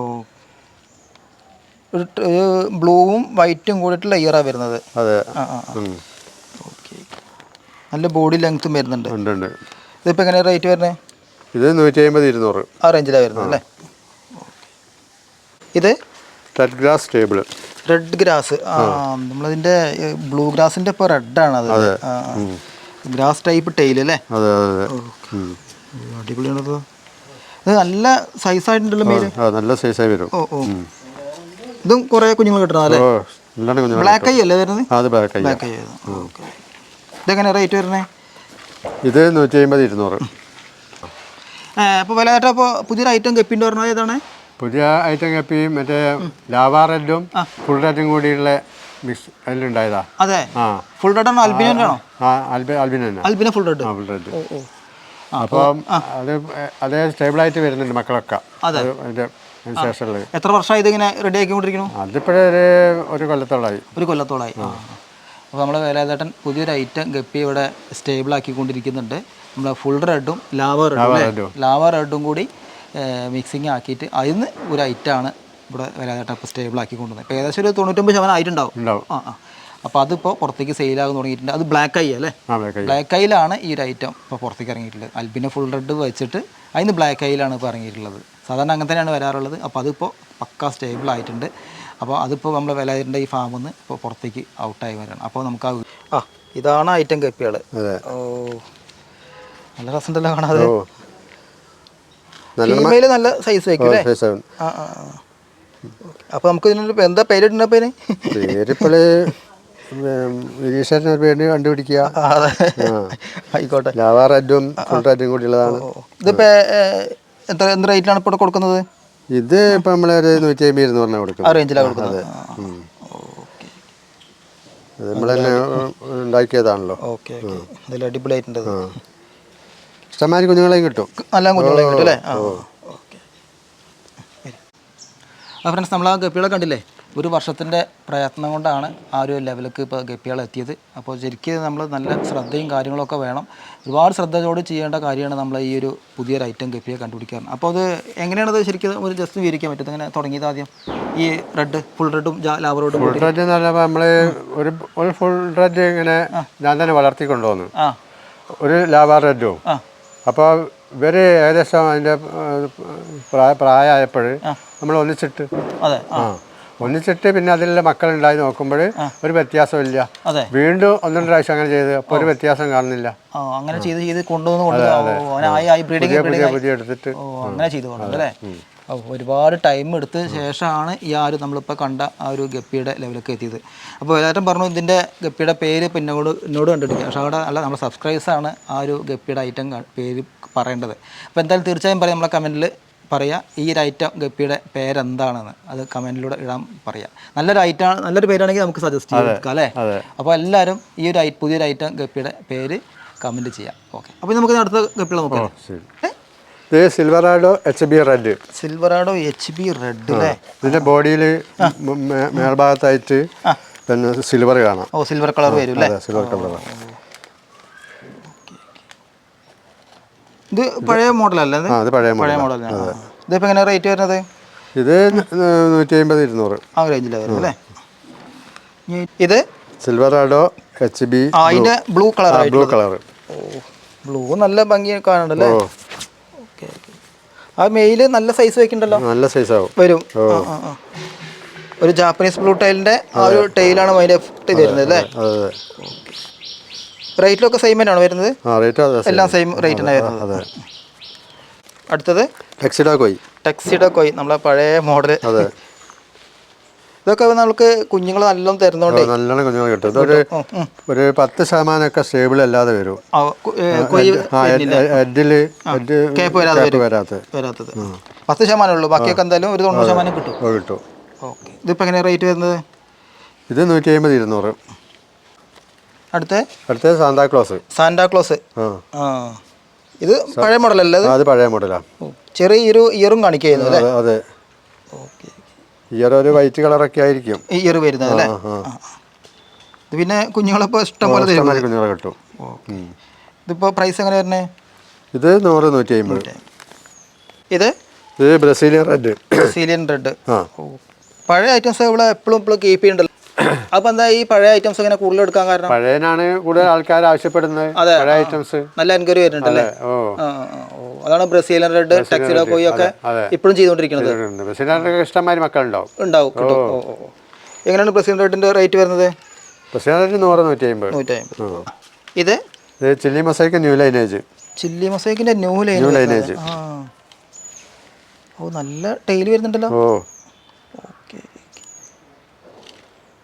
ഒരു ബ്ലൂവും വൈറ്റും കൂടിയിട്ടുള്ള ഇയറാണ് വരുന്നത്. അതെ. ആ ആ നല്ല ബോഡി ലെങ്ത്തും വരുന്നുണ്ട്. ഉണ്ട് ഉണ്ട്. ഇതിപ്പോൾ എങ്ങനെ റേറ്റ് വരുന്നത് ഇത് നൂറ്റി അമ്പത് ഇരുന്നൂറ്. ആ റേഞ്ചിലാണ് വരുന്നത് അല്ലേ? ഇത്? Red grass table red grass ആ നമ്മളതിന്റെ ബ്ലൂ ഗ്രാസിന്റെ ഇപ്പോൾ റെഡാണ് അത്. ഗ്രാസ് ടൈപ്പ് ടൈൽ അല്ലേ. അടിപൊളിയാണത്. ഇത് നല്ല സൈസ് ആയിട്ടുണ്ടല്ലോ ആ നല്ല സൈസായി വരും. ഓ ഓ. ഇതും കുറേ കുഞ്ഞുങ്ങൾ കിട്ടണം അല്ലേ? ബ്ലാക്ക് ഐ അല്ലേ വരുന്നത്? ബ്ലാക്ക് ഐ ഓക്കെ ഇതെങ്ങനെ റേറ്റ് വരുന്നത് ഇത് നൂറ്റി അമ്പത് ഇരുന്നൂറ്. അപ്പോൾ വില ചേട്ടാ അപ്പോൾ പുതിയൊരു ഐറ്റം കപ്പിന്റെ പറഞ്ഞത് ഏതാണ്? പുതിയ ഐറ്റം കപ്പി മറ്റേ ലാവാ റെഡും ഫുൾ റെഡും കൂടിയുള്ള മിക്സ് അതിലുണ്ടായതാ. അതെ. ആ. ഫുൾ റെഡ് ആണോ? അൽബിനോ ആ അൽബി അൽബിൻ തന്നെ. അൽബിന ഫുൾ റെഡ് ആ ഫുൾ റെഡ് അപ്പം അത് അതേ സ്റ്റേബിളായിട്ട് വരുന്നുണ്ട് മക്കളൊക്കെ. അതെ. അത് അതിന്റെ ശേഷമുള്ളത് എത്ര വർഷമായി ഇതിങ്ങനെ റെഡി ആക്കിക്കൊണ്ടിരിക്കുന്നു? അതിപ്പോഴൊരു ഒരു കൊല്ലത്തോളായി ഒരു കൊല്ലത്തോളമായി. അപ്പോൾ നമ്മളെ വേലാതേട്ടൻ പുതിയൊരു ഐറ്റം ഗപ്പി ഇവിടെ സ്റ്റേബിൾ ആക്കിക്കൊണ്ടിരിക്കുന്നുണ്ട്. നമ്മൾ ഫുൾ റെഡും ലാവ റെഡും. ലാവ റെഡും കൂടി മിക്സിങ് ആക്കിയിട്ട് അതിന് ഒരു ഐറ്റമാണ് ഇവിടെ വേലാതേട്ടൻ ഇപ്പോൾ സ്റ്റേബിൾ ആക്കിക്കൊണ്ടുവന്നത് ഇപ്പോൾ ഏകദേശം ഒരു തൊണ്ണൂറ്റൊമ്പത് ശതമാനം ആയിട്ടുണ്ടാവും. ഉണ്ടാവും. ആ ആ. അപ്പോൾ അതിപ്പോൾ പുറത്തേക്ക് സെയിലാകാൻ തുടങ്ങിയിട്ടുണ്ട്. അത് ബ്ലാക്ക് ഐ അല്ലേ? ബ്ലാക്ക് ഐയിലാണ് ഈ ഒരു ഐറ്റം ഇപ്പോൾ പുറത്തേക്ക് ഇറങ്ങിയിട്ടുള്ളത്. അൽബിനെ ഫുൾ റെഡ് വെച്ചിട്ട് അതിന് ബ്ലാക്ക് ഐയിലാണ് ഇപ്പോൾ ഇറങ്ങിയിട്ടുള്ളത്. സാധാരണ അങ്ങനെ തന്നെയാണ് വരാറുള്ളത്. അപ്പോൾ അതിപ്പോൾ പക്ക സ്റ്റേബിൾ ആയിട്ടുണ്ട്. അപ്പോൾ അതിപ്പോൾ നമ്മൾ വിലയുടെ ഈ ഫാമിൽ നിന്ന് ഇപ്പോൾ പുറത്തേക്ക് ഔട്ടായി വരണം. അപ്പോൾ നമുക്ക് ആ ഇതാണ് ഐറ്റം കപ്പികൾ. ഓ നല്ല രസമുണ്ടല്ലോ കാണാതെ ഫീമെയിൽ നല്ല സൈസ് വയ്ക്കും അല്ലേ? അപ്പോൾ നമുക്ക് ഇതിനൊരു എന്താ പേരിട്ടുണ്ട് പേര്? പേരിപ്പോൾ നിരീക്ഷണ പേര് കണ്ടുപിടിക്കുക. ആയിക്കോട്ടെ. ലാവാ റെഡും ഫുൾ റെഡും കൂടി ഉള്ളതാണ് ഓ. എത്ര എന്ത് റേറ്റിലാണ് ഇപ്പോൾ കൊടുക്കുന്നത്? ഇത് ഇപ്പം ഒരു നൂറ്റി അമ്പത് ഇരുന്ന് കൊടുക്കും ആ കൊടുക്കുന്നത്. റേഞ്ചിലാണ് കൊടുക്കുന്നത് ഉം. അത് നമ്മൾ തന്നെ ഉണ്ടാക്കിയതാണല്ലോ. ഓക്കെ അതിൽ എന്തായാലും അടിപൊളിയായിട്ടുണ്ട് ഇത്. ഇഷ്ടംമാതിരി കുഞ്ഞുങ്ങളെയും കിട്ടും. നല്ല കുഞ്ഞുങ്ങളെ കിട്ടും അല്ലേ? ആ ഓക്കെ. ആ ഫ്രണ്ട്സ് നമ്മൾ ആ ഗപ്പികളെ കണ്ടില്ലേ? ഒരു വർഷത്തിന്റെ പ്രയത്നം കൊണ്ടാണ് ആ ഒരു ലെവലിലേക്ക് ഇപ്പോൾ ഗപ്പികൾ എത്തിയത്. അപ്പോൾ ശരിക്കും നമ്മൾ നല്ല ശ്രദ്ധയും കാര്യങ്ങളൊക്കെ വേണം. ഒരുപാട് ശ്രദ്ധയോട് ചെയ്യേണ്ട കാര്യമാണ് നമ്മൾ ഈ ഒരു പുതിയൊരു ഐറ്റം ഗപ്പിയെ കണ്ടുപിടിക്കാൻ. അപ്പോൾ അത് എങ്ങനെയാണത് ശരിക്കും ഒരു ജസ്റ്റ് വിവരിക്കാൻ പറ്റും അങ്ങനെ തുടങ്ങിയത് ആദ്യം? ഈ റെഡ് ഫുൾ റെഡും ലാവർ റെഡും ഫുൾ റെഡ് എന്ന് പറയുമ്പോൾ നമ്മൾ ഒരു ഒരു ഫുൾ റെഡ് ഇങ്ങനെ ഞാൻ തന്നെ വളർത്തി കൊണ്ടുവന്നു ആ. ഒരു ലാവർ റെഡും അപ്പോൾ ഇവർ ഏകദേശം അതിന്റെ പ്രായ പ്രായമായപ്പോൾ നമ്മൾ ഒന്നിച്ചിട്ട് അതെ. ആ. ഒന്നിച്ചിട്ട് പിന്നെ അതിലുള്ള മക്കളുണ്ടായി നോക്കുമ്പോൾ ഒരു വ്യത്യാസമില്ല. വീണ്ടും ഒന്നും പ്രാവശ്യം അങ്ങനെ ചെയ്ത് അപ്പോൾ ഒരു വ്യത്യാസം കാണുന്നില്ല. അങ്ങനെ ചെയ്ത് ചെയ്ത് കൊണ്ടുവന്ന് പുതിയ എടുത്തിട്ട്. അങ്ങനെ ചെയ്തു ഒരുപാട് ടൈം എടുത്ത ശേഷമാണ് ഈ ആ ഒരു നമ്മളിപ്പോൾ കണ്ട ആ ഒരു ഗപ്പിയുടെ ലെവലൊക്കെ എത്തിയത്. അപ്പോൾ എല്ലാവരും പറഞ്ഞു ഇതിന്റെ ഗപ്പിയുടെ പേര് പിന്നോട് എന്നോട് കണ്ടിട്ടില്ല. പക്ഷേ അവിടെ അല്ല നമ്മുടെ സബ്സ്ക്രൈബേഴ്സാണ് ആ ഒരു ഗപ്പിയുടെ ഐറ്റം പേര് പറയേണ്ടത്. അപ്പോൾ എന്തായാലും തീർച്ചയായും പറയാം നമ്മളെ കമന്റിൽ പറയുക ഈ ഒരു ഐറ്റം ഗപ്പിയുടെ പേരെന്താണെന്ന് അത് കമന്റിലൂടെ ഇടാൻ പറയാം. നല്ലൊരു ഐറ്റം നല്ലൊരു പേരാണെങ്കിൽ നമുക്ക് സജസ്റ്റ് ചെയ്ത് കൊടുക്കാം അല്ലേ? അപ്പോൾ എല്ലാവരും ഈ ഒരു ഐ- പുതിയൊരു ഐറ്റം ഗപ്പിയുടെ പേര് കമന്റ് ചെയ്യാം. ഓക്കെ അപ്പോൾ നമുക്ക് അടുത്ത ഗപ്പികളെ നോക്കാം. ശരി. ഇത് Silverado H B red Silverado H B red അല്ലേ? ഇതിന്റെ ബോഡിയിൽ മേൽഭാഗത്തായിട്ട് പിന്നെ സിൽവർ കാണാം. ഓ സിൽവർ കളർ വരും അല്ലേ? സിൽവർ കളർ ഇത് പഴയ മോഡലല്ലേ അല്ലേ ആ ഇത് പഴയ പഴയ മോഡൽ ഇതിപ്പോൾ എങ്ങനെ റേറ്റ് വരുന്നത്? ഇത് നൂറ്റി അമ്പത് ഇരുന്നൂറ്. ആ റേഞ്ചിലാണ് വരുന്നത് അല്ലേ? ഇനി ഇത്? ആഡോ എച്ച് ബി ആ അതിന്റെ ബ്ലൂ കളർ ബ്ലൂ കളർ ഓ ബ്ലൂ നല്ല ഭംഗി കാണണ്ടല്ലേ ഓ. ഓക്കെ ആ മെയിൽ നല്ല സൈസ് വെക്കണ്ടല്ലോ നല്ല സൈസ് ആവും. വരും. ആ, ആ, ആ. ഒരു ജാപ്പനീസ് ബ്ലൂ ടൈലിന്റെ ആ ഒരു ടൈലാണ് അതിന്റെ എഫക്ട് വരുന്നത് അല്ലേ? അതെ അതെ. റേറ്റിലൊക്കെ സെയിം തന്നെയാണ് വരുന്നത്? ആ റേറ്റ് എല്ലാം സെയിം റേറ്റ് തന്നെ വരുന്നത്. അതെ. അടുത്തത്? ടെക്സിഡോ കോയി ടെക്സിഡോ കോയി നമ്മളെ പഴയ മോഡൽ അതെ. ഇതൊക്കെ നമുക്ക് കുഞ്ഞുങ്ങൾ നല്ലോണം തരുന്നോണ്ട്. നല്ലോണം കുഞ്ഞുങ്ങൾ കിട്ടും. ഇതൊരു. ഒരു പത്ത് ശതമാനമൊക്കെ സ്റ്റേബിൾ അല്ലാതെ വരും. വരാത്ത വരാത്തത്. പത്ത് ശതമാനം ഉള്ളൂ. ബാക്കിയൊക്കെ എന്തായാലും ഒരു തൊണ്ണൂറ് ശതമാനം കിട്ടും. കിട്ടും. ഇതിപ്പോൾ എങ്ങനെയാണ് റേറ്റ് വരുന്നത്? ഇത് നൂറ്റി അമ്പത് ഇരുന്നൂറ്. അടുത്ത് അടുത്തത് സാന്താക്ലോസ് സാന്താക്ലോസ് ആ. ഇത് പഴയ മോഡലല്ലേ അത് പഴയ മോഡലാണ് ഓ, ചെറിയ ഒരു ഇയറും കാണിക്കുന്നു അല്ലേ? അതെ ഓക്കെ. ഇയർ ഒരു വൈറ്റ് കളറൊക്കെ ആയിരിക്കും. ഇയർ വരുന്നത് അല്ലേ. ഇത് പിന്നെ കുഞ്ഞുങ്ങളിപ്പോൾ ഇഷ്ടം പോലെ കുഞ്ഞുങ്ങളെ കിട്ടും. ഉം. ഇതിപ്പോൾ പ്രൈസ് എങ്ങനെ വരുന്നത് ഇത് നൂറ് നൂറ്റി അമ്പത്. ഇത്? ഇത് ബ്രസീലിയൻ റെഡ്. Brazilian red. പഴയ ഐറ്റംസ് ഇവിടെ എപ്പോഴും ഇപ്പോഴും കീപ്പ് ചെയ്യണ്ടല്ലോ അപ്പോൾ എന്താ ഈ പഴയ ഐറ്റംസ് ഇങ്ങനെ കൂടുതൽ എടുക്കാൻ കാരണം? പഴയനാണ് കൂടുതൽ ആൾക്കാർ ആവശ്യപ്പെടുന്നത്. പഴയ ഐറ്റംസ് നല്ല എൻക്വയറി വരുന്നുണ്ടല്ലേ? അതാണ് ബ്രസീലിയൻ റെഡ് ടെക്സിഡോ കോയി ഒക്കെ ഇപ്പോഴും ചെയ്തുകൊണ്ടിരിക്കുന്നത്. ഇഷ്ടമായി ഇഷ്ടംമാതിരി മക്കളുണ്ടാവും. ഉണ്ടാവും. എങ്ങനെയാണ് ബ്രസീലിയൻ റെഡിന്റെ റേറ്റ് വരുന്നത്? ബ്രസീലിയൻ നൂറ് നൂറ്റി അമ്പത് നൂറ്റി അമ്പത് ഇത് chilli mosaic new lineage. Chilli മൊസൈക്കിന്റെ new lineage. ഓ നല്ല ടൈൽ വരുന്നുണ്ടല്ലോ. ഓ ഓക്കെ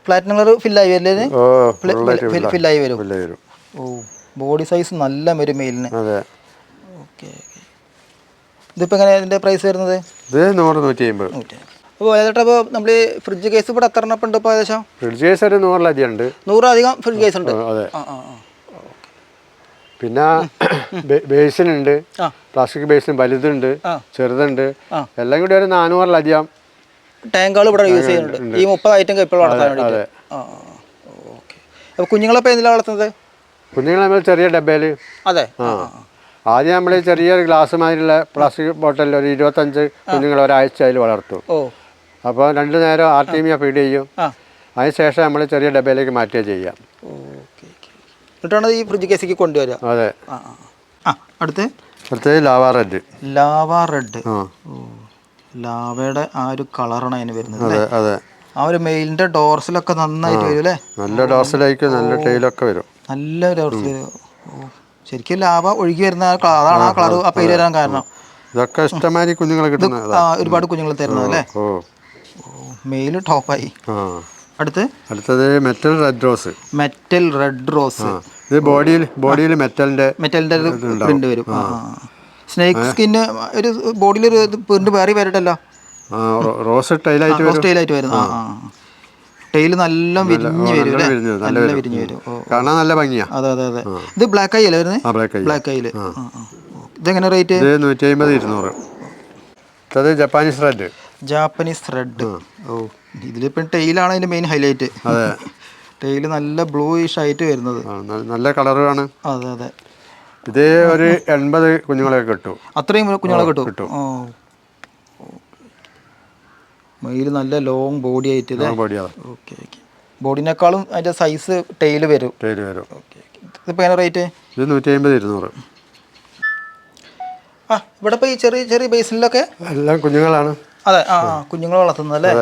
പ്ലാറ്റിനം കളർ ഫില്ലായി വരില്ലേ ഫില്ലായി വരും. ഓ ബോഡി സൈസ് നല്ല വരും മെയിലിന് ഓക്കെ ഇതിപ്പോൾ എങ്ങനെയാണ് ഇതിന്റെ പ്രൈസ് വരുന്നത്? ഇത് നൂറ് നൂറ്റി അമ്പത്. അപ്പോൾ ഏതാ അപ്പോൾ നമ്മൾ ഫ്രിഡ്ജ് കേസ് ഇവിടെ എത്ര എണ്ണം ഉണ്ട് ഇപ്പോൾ ഏകദേശം? ഫ്രിഡ്ജ് കേസ് ഒരു നൂറിലധികം ഉണ്ട് നൂറധികം ഫ്രിഡ്ജ് കേസ് ഉണ്ട്? അതെ. പിന്നെ ബേസിനുണ്ട്. പ്ലാസ്റ്റിക് ബേസിന് വലുതുണ്ട് ചെറുതുണ്ട്. എല്ലാം കൂടി ഒരു നാനൂറിലധികം. ടാങ്കുകൾ ഇവിടെ യൂസ് ചെയ്യുന്നുണ്ട്. ഈ മുപ്പത് ഐറ്റം ഇപ്പോൾ വളർത്താൻ വേണ്ടിയിട്ട്. ആ ഓക്കെ. അപ്പോൾ കുഞ്ഞുങ്ങളപ്പോൾ എന്തിലാണ് വളർത്തുന്നത്? കുഞ്ഞുങ്ങൾ നമ്മൾ ചെറിയ ഡബ്ബയിൽ അതെ. ആദ്യം നമ്മൾ ചെറിയൊരു ഗ്ലാസ് മാതിരിയുള്ള പ്ലാസ്റ്റിക് ബോട്ടലിൽ ഒരു ഇരുപത്തഞ്ച് കുഞ്ഞുങ്ങൾ ഒരാഴ്ച അതിൽ വളർത്തും. അപ്പോൾ രണ്ടു നേരം ആർട്ടീമിയ ഫീഡ് ചെയ്യും. അതിനുശേഷം അതിന് ശേഷം നമ്മൾ ചെറിയ ഡബ്ബയിലേക്ക് മാറ്റുക ചെയ്യാം. എന്നിട്ടാണ് ഈ ഫ്രിഡ്ജ് കേസിലേക്ക് കൊണ്ടുവരിക. അതെ. അടുത്ത്? അടുത്തത് ലാവാ റെഡ്. Lava red. ലാവയുടെ ആ ഒരു കളറാണ് അതിന് വരുന്നത് അതെ അതെ. ആ ഒരു മെയിലിന്റെ ഡോർസിലൊക്കെ നന്നായിട്ട് വരും അല്ലേ? നല്ല ഡോസിലായിരിക്കും നല്ല ടൈലൊക്കെ വരും. നല്ല ഡോർസിൽ ശരിക്കും ലാവ ഒഴുകി വരുന്ന ആ കളർ അതാണ് ആ കളർ ആ പേര് വരാൻ കാരണം. ഇതൊക്കെ ഇഷ്ടമാതിരി കുഞ്ഞുങ്ങളെ കിട്ടുന്നത് ഒരുപാട് കുഞ്ഞുങ്ങൾ തരുന്നത് അല്ലേ? മെയിൽ ടോപ്പായി. അടുത്ത്? അടുത്തത് metal red rose. Metal red rose. ഇത് ബോഡിയിൽ ബോഡിയിൽ മെറ്റലിന്റെ മെറ്റലിന്റെ പ്രിന്റ് വരും. സ്നേക്ക് സ്കിന് ഒരു ബോഡിയിൽ ഒരു പ്രിന്റ് വേറെ വരട്ടല്ലോ റോസ് ടൈലായിട്ട് റോസ് ടൈലായിട്ട് വരുന്നു. ആ. ടെയിൽ നല്ല വിരിഞ്ഞ് വരും നല്ല വിരിഞ്ഞ് വരും കാണാൻ നല്ല ഭംഗിയാ. അതെ അതെ അതെ. ഇത് ബ്ലാക്ക് ഐ അല്ലേ വരുന്നത് ബ്ലാക്ക് ഐയിൽ ഇതെങ്ങനെ റേറ്റ് നൂറ്റി അമ്പത് ഇരുന്നൂറ്. അടുത്തത് ജപ്പാനീസ് റെഡ് ജാപ്പനീസ് റെഡ് ഓ. ഇതിലിപ്പം ടെയിലാണ് അതിന്റെ മെയിൻ ഹൈലൈറ്റ് അതെ. ടെയിൽ നല്ല ബ്ലൂയിഷ് ആയിട്ട് വരുന്നത്. നല്ല കളറാണ് അതെ അതെ. ഇത് ഒരു എൺപത് കുഞ്ഞുങ്ങളെ കിട്ടും. അത്രയും കുഞ്ഞുങ്ങളെ കിട്ടും? കിട്ടും. മയിൽ നല്ല ലോങ് ബോഡി ആയിട്ട് ഓക്കെ ഓക്കെ ബോഡിനേക്കാളും അതിന്റെ സൈസ് ടെയിൽ വരും. ടെയിൽ വരും. ഇതിപ്പോൾ എങ്ങനെ റേറ്റ് ഇത് നൂറ്റി അമ്പത് ഇരുന്നൂറ്. ആ ഇവിടെ ഇപ്പോൾ ഈ ചെറിയ ചെറിയ ബേസിനിലൊക്കെ എല്ലാം കുഞ്ഞുങ്ങളാണ്. അതെ ആ കുഞ്ഞുങ്ങൾ വളർത്തുന്നത് അല്ലേ.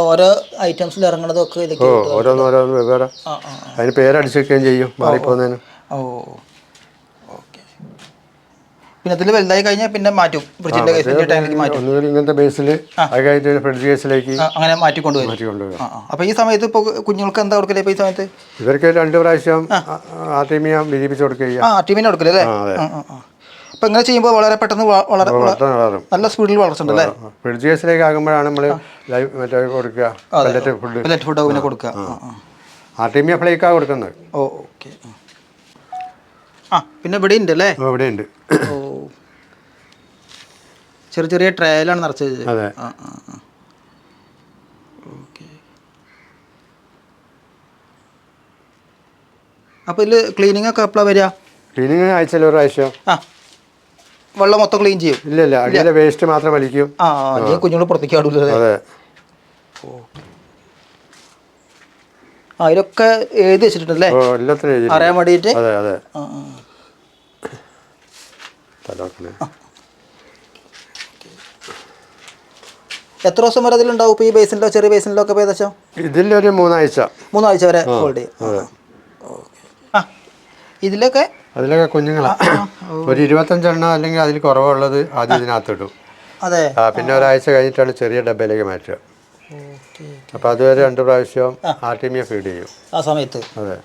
ഓരോ ഐറ്റംസിൽ ഇറങ്ങണതൊക്കെ ഇതൊക്കെ ഓരോന്ന് ഓരോന്ന് വെവ്വേറെ അതിന് പേരടിച്ച് വെക്കുകയും ചെയ്യും മാറിപ്പോകുന്നതിന് ഓ ഓക്കെ പിന്നെ ഇതിൽ വലുതായി കഴിഞ്ഞാൽ പിന്നെ മാറ്റും ഫ്രിഡ്ജിന്റെ കേസിന്റെ ടാങ്കിലേക്ക് മാറ്റും ഇങ്ങനത്തെ ബേസിൽ അത് ഫ്രിഡ്ജ് കേസിലേക്ക് അങ്ങനെ മാറ്റി കൊണ്ടുവരും മാറ്റി ആ അപ്പോൾ ഈ സമയത്ത് ഇപ്പൊ കുഞ്ഞുങ്ങൾക്ക് എന്താ കൊടുക്കൽ ഇപ്പോൾ ഈ സമയത്ത് ഇവർക്ക് രണ്ട് പ്രാവശ്യം ആർട്ടിമിയ വിരിപ്പിച്ച് കൊടുക്കുക ആ ടീമിനെ കൊടുക്കൽ അല്ലേ അപ്പോൾ ഇങ്ങനെ ചെയ്യുമ്പോൾ വളരെ പെട്ടെന്ന് വളരെ. നല്ല സ്പീഡിൽ വളർച്ചുണ്ടല്ലേ ഫ്രിഡ്ജ് കേസിലേക്ക് ആകുമ്പോഴാണ് നമ്മൾ ലൈവ് മറ്റേ കൊടുക്കുക. പല്ലറ്റ് ഫുഡ് പെല്ലറ്റ് ഫുഡ് പിന്നെ കൊടുക്കുക. ആർട്ടിമിയ ഫ്ലേക്കാണ് കൊടുക്കുന്നത്. ഓ ഓക്കെ. ആ. പിന്നെ ഇവിടെ ഉണ്ട് അല്ലേ? ഓ, ഇവിടെയുണ്ട് ഓ. ചെറിയ ചെറിയ ട്രയലാണ് നിറച്ചത് അതെ. ആ ആ ആ. ഓക്കെ. അപ്പോൾ ഇതിൽ ക്ലീനിങ് ഒക്കെ എപ്പോഴാണ് വരിക? ക്ലീനിങ് ആഴ്ചയിൽ ഒരു പ്രാവശ്യം. ആ. വെള്ളം മൊത്തം ക്ലീൻ ചെയ്യും. ഇല്ല ഇല്ല. അടിയിലെ വേസ്റ്റ് മാത്രം വലിക്കും. ആ അല്ലെങ്കിൽ കുഞ്ഞുങ്ങൾ പുറത്തേക്ക് ആടൂല അതെ. ആ ഇതിലൊക്കെ എഴുതി വെച്ചിട്ടുണ്ടല്ലേ? എല്ലാത്തിനും അറിയാൻ വേണ്ടിയിട്ട്? അതെ അതെ. എത്ര ദിവസം വരെ അതിലുണ്ടാവും? ഇപ്പോൾ ഈ ബേസിനിലോ ചെറിയ ബേസിനിലോ ഒക്കെ ഏകദേശം? ഇതിലൊരു മൂന്നാഴ്ച. മൂന്നാഴ്ച വരെ ഹോൾഡ് ചെയ്യും. ആ. ഇതിലൊക്കെ അതിലൊക്കെ കുഞ്ഞുങ്ങളാ. ഒരു ഇരുപത്തഞ്ചെണ്ണം അല്ലെങ്കിൽ അതിൽ കുറവുള്ളത് ആദ്യം ഇതിനകത്തിടും. അതെ. പിന്നെ ഒരാഴ്ച കഴിഞ്ഞിട്ടാണ് ചെറിയ ഡബ്ബയിലേക്ക് മാറ്റുക. അപ്പൊ അതുവരെ രണ്ട് പ്രാവശ്യം ആർട്ടിമിയ ഫീഡ് ചെയ്യും. ആ സമയത്ത്. അതെ.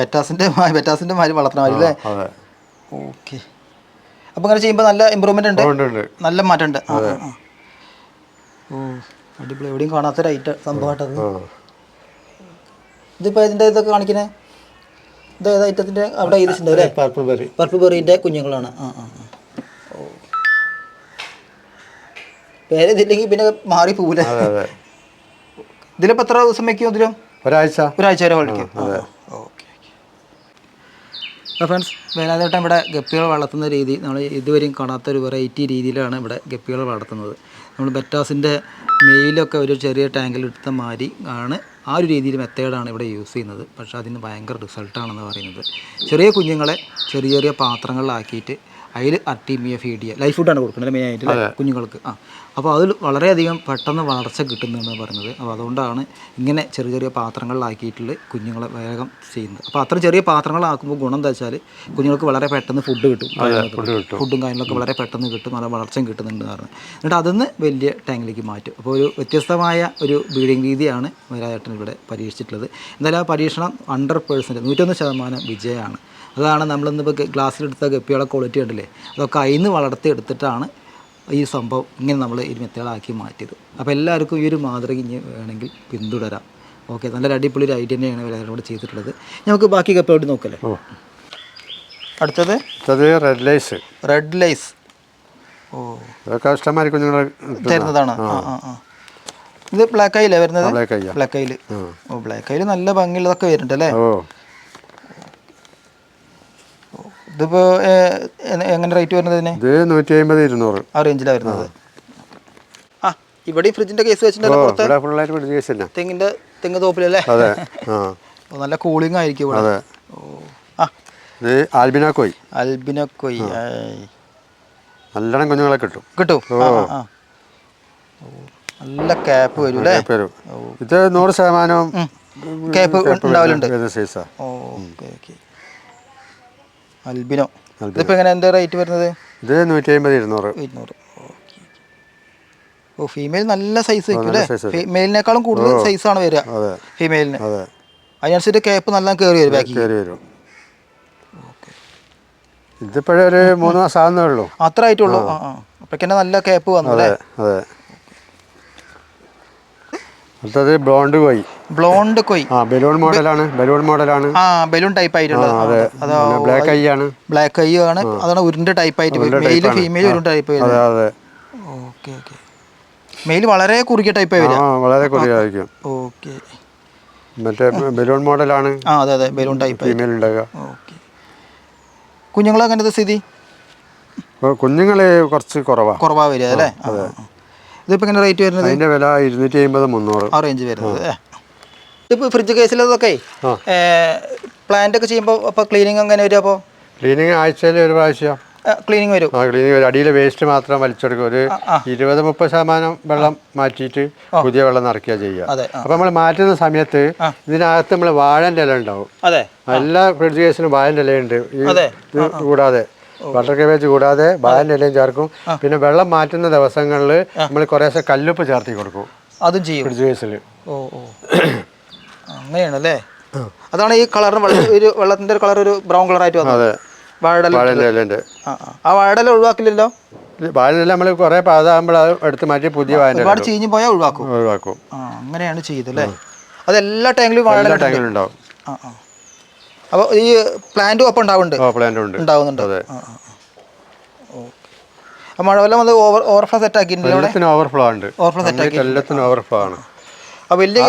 ബെറ്റാസിന്റെ ബെറ്റാസിന്റെ മാതിരി വളർത്തണ അല്ലേ? അതെ. ഓക്കെ. അപ്പോൾ അങ്ങനെ ചെയ്യുമ്പോൾ നല്ല ഇമ്പ്രൂവ്മെന്റ് ഉണ്ട്? ഉണ്ട് ഉണ്ട്. നല്ല മാറ്റമുണ്ട് ഉണ്ട്. ഓ അടിപൊളി. എവിടെയും കാണാത്തൊരു ഐറ്റം സംഭവമായിട്ടത്. ഇതിപ്പോ ഇതിപ്പോൾ ഇതിന്റെ ഇതൊക്കെ കാണിക്കണേ ഇത് ഏത് ഐറ്റത്തിന്റെ അവിടെ അല്ലേ പർപ്പിൾ ബെറി പർപ്പിൾ ബെറീന്റെ കുഞ്ഞുങ്ങളാണ്. ആ ആ ഓ. പേര് ഇതില്ലെങ്കിൽ പിന്നെ മാറി അതെ ഇതിലിപ്പോൾ എത്ര ദിവസം വെക്കും ഇതിലും? ഒരാഴ്ച. ഒരാഴ്ച വരെ വളിക്കും ഓക്കെ ഫ്രണ്ട്സ് വേലാതേട്ടൻ ഇവിടെ ഗപ്പികൾ വളർത്തുന്ന രീതി നമ്മൾ ഇതുവരെയും കാണാത്ത ഒരു വെറൈറ്റി രീതിയിലാണ് ഇവിടെ ഗപ്പികൾ വളർത്തുന്നത്. നമ്മൾ ബെറ്റാസിന്റെ മെയിലൊക്കെ ഒരു ചെറിയ ടാങ്കിലെടുത്ത മാതിരി ആണ് ആ ഒരു രീതിയിൽ മെത്തേഡാണ് ഇവിടെ യൂസ് ചെയ്യുന്നത്. പക്ഷേ അതിന് ഭയങ്കര റിസൾട്ടാണെന്ന് പറയുന്നത്. ചെറിയ കുഞ്ഞുങ്ങളെ ചെറിയ ചെറിയ പാത്രങ്ങളിലാക്കിയിട്ട് അതിൽ അർട്ടീമിയ ഫീഡിയ ലൈഫ് ഫുഡാണ് കൊടുക്കുന്നത് മെയിനായിട്ട് കുഞ്ഞുങ്ങൾക്ക്. ആ. അപ്പോൾ അതിൽ വളരെയധികം പെട്ടെന്ന് വളർച്ച കിട്ടുന്നതെന്ന് പറയുന്നത്. അപ്പോൾ അതുകൊണ്ടാണ് ഇങ്ങനെ ചെറിയ ചെറിയ പാത്രങ്ങളിലാക്കിയിട്ടുള്ള കുഞ്ഞുങ്ങളെ വേഗം ചെയ്യുന്നത്. അപ്പോൾ അത്ര ചെറിയ പാത്രങ്ങളാക്കുമ്പോൾ ഗുണം എന്താ വെച്ചാൽ കുഞ്ഞുങ്ങൾക്ക് വളരെ പെട്ടെന്ന് ഫുഡ് കിട്ടും. ഫുഡും കാര്യങ്ങളൊക്കെ. വളരെ പെട്ടെന്ന് കിട്ടും. നല്ല വളർച്ചയും കിട്ടുന്നുണ്ട് എന്ന് പറഞ്ഞു എന്നിട്ട് അതിന്ന് വലിയ ടാങ്കിലേക്ക് മാറ്റും. അപ്പോൾ ഒരു വ്യത്യസ്തമായ ഒരു ബ്രീഡിംഗ് രീതിയാണ് വരാതേട്ടൻ ഇവിടെ പരീക്ഷിച്ചിട്ടുള്ളത്. എന്തായാലും ആ പരീക്ഷണം ഹൺഡ്രഡ് പേഴ്സന്റ് നൂറ്റൊന്ന് ശതമാനം വിജയമാണ്. അതാണ് നമ്മളിന്നിപ്പോൾ ഗ്ലാസ്സിലെടുത്ത ഗപ്പികളെ ക്വാളിറ്റി കണ്ടില്ലേ? അതൊക്കെ അതിന്ന് വളർത്തിയെടുത്തിട്ടാണ് ഈ സംഭവം ഇങ്ങനെ നമ്മൾ ഈ മെത്തേഡാക്കി മാറ്റിയത്. അപ്പോൾ എല്ലാവർക്കും ഈ ഒരു മാതൃക ഇനി വേണമെങ്കിൽ പിന്തുടരാം. ഓക്കെ നല്ലൊരു അടിപൊളി ഒരു ഐഡിയ തന്നെയാണ് കൂടെ ചെയ്തിട്ടുള്ളത്. നമുക്ക് ബാക്കി കപ്പോട്ട് നോക്കല്ലേ? അടുത്തത്? അത് റെഡ് ലൈസ് റെഡ് ലൈസ് ഓ. അതൊക്കെ ഇഷ്ടംമാതിരി കുഞ്ഞുങ്ങളെ തരുന്നതാണ്. ആ. ആ ആ ഇത് ബ്ലാക്ക് ആയില്ലേ വരുന്നത്? ബ്ലാക്ക് ആയിൽ ഓ ബ്ലാക്ക് ആയിൽ നല്ല ഭംഗിയുള്ളതൊക്കെ വരുന്നുണ്ട് അല്ലേ ഓ ഇതിപ്പോൾ എങ്ങനെ റേറ്റ് വരുന്നത് ഇതിന്? ഇത് നൂറ്റി അമ്പത് ഇരുന്നൂറ്. ആ റേഞ്ചിലാണ് വരുന്നത്. ആ. ഇവിടെ ഈ ഫ്രിഡ്ജിന്റെ കേസ് തെങ്ങ് തോപ്പിലല്ലേ അതെ നല്ല കൂളിംഗ് ആയിരിക്കും ഇവിടെ. ആ. ഇത് ആൽബിനാക്കോയി നല്ലോണം കുഞ്ഞുങ്ങളെ കിട്ടും. കിട്ടും? നല്ല ക്യാപ്പ് വരും അല്ലേ? ഇത് നൂറ് ശതമാനം ക്യാപ്പ് ഉണ്ടാവലുണ്ട്. Okay okay albino. ഇതിപ്പോൾ എങ്ങനെ എന്താ റേറ്റ് വരുന്നത്? ഇത് നൂറ്റി അമ്പത് ഇരുന്നൂറ്. ഇരുന്നൂറ് ഓ ഫീമെയിൽ നല്ല സൈസ് വയ്ക്കും. അല്ലേ ഫീമെയിലിനേക്കാളും കൂടുതൽ സൈസാണ് വരിക. ഫീമെയിലിന് അതെ. അതിനനുസരിച്ച് കേപ്പ് നല്ല കയറി വരും ബാക്കി കയറി വരും. ഇതിപ്പോഴൊരു മൂന്ന് മാസം ആവുന്നേ ഉള്ളൂ. അത്ര ആയിട്ടുള്ളൂ? ആ. നല്ല കേപ്പ് വന്നു അതെ അല്ലേ അതെ. അടുത്തത് ബ്ലോണ്ട് കോയി ബ്ലോണ്ട് കൊയ് ആ ബലൂൺ മോഡലാണ് ബലൂൺ മോഡലാണ് ആ ബലൂൺ ടൈപ്പ് ആയിട്ടുള്ളത്. അതെ. ബ്ലാക്ക് ഐ ആണ്. ബ്ലാക്ക് ഐ ആണ്. അതാണ് ഉരുണ്ട ടൈപ്പ് ആയിട്ട് മെയിൽ ഫീമെയിൽ ഉരുണ്ട ടൈപ്പ് അതെ അതെ. ഓക്കെ ഓക്കെ മെയിൽ വളരെ കുറുകിയ ടൈപ്പ് ആയി ആ വളരെ കുറവായിരിക്കും ഓക്കെ മറ്റേ ബലൂൺ മോഡലാണ് ആ അതെ അതെ. ബലൂൺ ടൈപ്പ് ഫീമെയിൽ ഉണ്ടാകുക ഓക്കെ കുഞ്ഞുങ്ങളെ അങ്ങനത്തെ സ്ഥിതി? കുഞ്ഞുങ്ങളെ കുഞ്ഞുങ്ങൾ കുറച്ച് കുറവാണ് കുറവാ വരിക അല്ലേ? ആ. ഇതിപ്പോൾ എങ്ങനെ റേറ്റ് വരുന്നത്? അതിന്റെ വില ഇരുന്നൂറ്റി അമ്പത് മുന്നൂറ്. ആ റേഞ്ച് വരുന്നത് ഇതിപ്പോൾ ഫ്രിഡ്ജ് കേസിലതൊക്കെ. പ്ലാന്റ് ഒക്കെ ചെയ്യുമ്പോൾ അപ്പോൾ ക്ലീനിങ് അങ്ങനെ വരും അപ്പോൾ ക്ലീനിങ് ആഴ്ചയിൽ ഒരു പ്രാവശ്യം. ക്ലീനിങ് വരും. ആ ക്ലീനിങ് വരും. അടിയിലെ വേസ്റ്റ് മാത്രം വലിച്ചെടുക്കും. ഒരു. ഇരുപത് മുപ്പത് ശതമാനം വെള്ളം മാറ്റിയിട്ട് പുതിയ വെള്ളം നിറയ്ക്കുക ചെയ്യുക. ആ. നമ്മൾ മാറ്റുന്ന സമയത്ത് ഇതിനകത്ത് നമ്മൾ വാഴന്റെ ഇല ഉണ്ടാവും. അതെ എല്ലാ ഫ്രിഡ്ജ് കേസിലും വാഴന്റെ ഇലയുണ്ട്. കൂടാതെ ബട്ടർ കേബേജ് കൂടാതെ ബാലന്റെ ഇലയും ചേർക്കും. പിന്നെ വെള്ളം മാറ്റുന്ന ദിവസങ്ങളിൽ നമ്മൾ കുറേശ്ശെ കല്ലുപ്പ് ചേർത്തി കൊടുക്കും. അതും ചെയ്യും. ഫ്രിഡ്ജ് കേസിൽ ഓ ഓ. അങ്ങനെയാണല്ലേ? അതാണ് ഈ കളർ വെള്ള ഒരു വെള്ളത്തിന്റെ ഒരു കളർ ഒരു ബ്രൗൺ കളറായിട്ട് വന്നത്. വാഴന്റെ ആ വാഴടൽ ഒഴിവാക്കില്ലല്ലോ? വാഴന്റെ നമ്മൾ കുറേ പാതാകുമ്പോൾ അത് എടുത്ത് മാറ്റി പുതിയ ഇല ഒരുപാട് ചീഞ്ഞു പോയാൽ ഒഴിവാക്കും. ഒഴിവാക്കും. അങ്ങനെയാണ് ചെയ്തല്ലേ അതെല്ലാ ടാങ്കിലും വാഴടൽ ടാങ്കിലും ഉണ്ടാവും. ആ ആ. അപ്പോൾ ഈ പ്ലാന്റും അപ്പം ഉണ്ടാവുന്നുണ്ട്? പ്ലാന്റ് ഉണ്ട് ഉണ്ടാവുന്നുണ്ട്. അതെ. മഴവെള്ളം അത് ഓവർ ഓവർഫ്ലോ സെറ്റ് ആക്കിയിട്ടുണ്ട് ഓവർഫ്ലോ ഉണ്ട് ഓവർഫ്ലോ സെറ്റ് ആക്കി എല്ലാത്തിനും ഓവർഫ്ലോ ആണ്. ആ വലിയ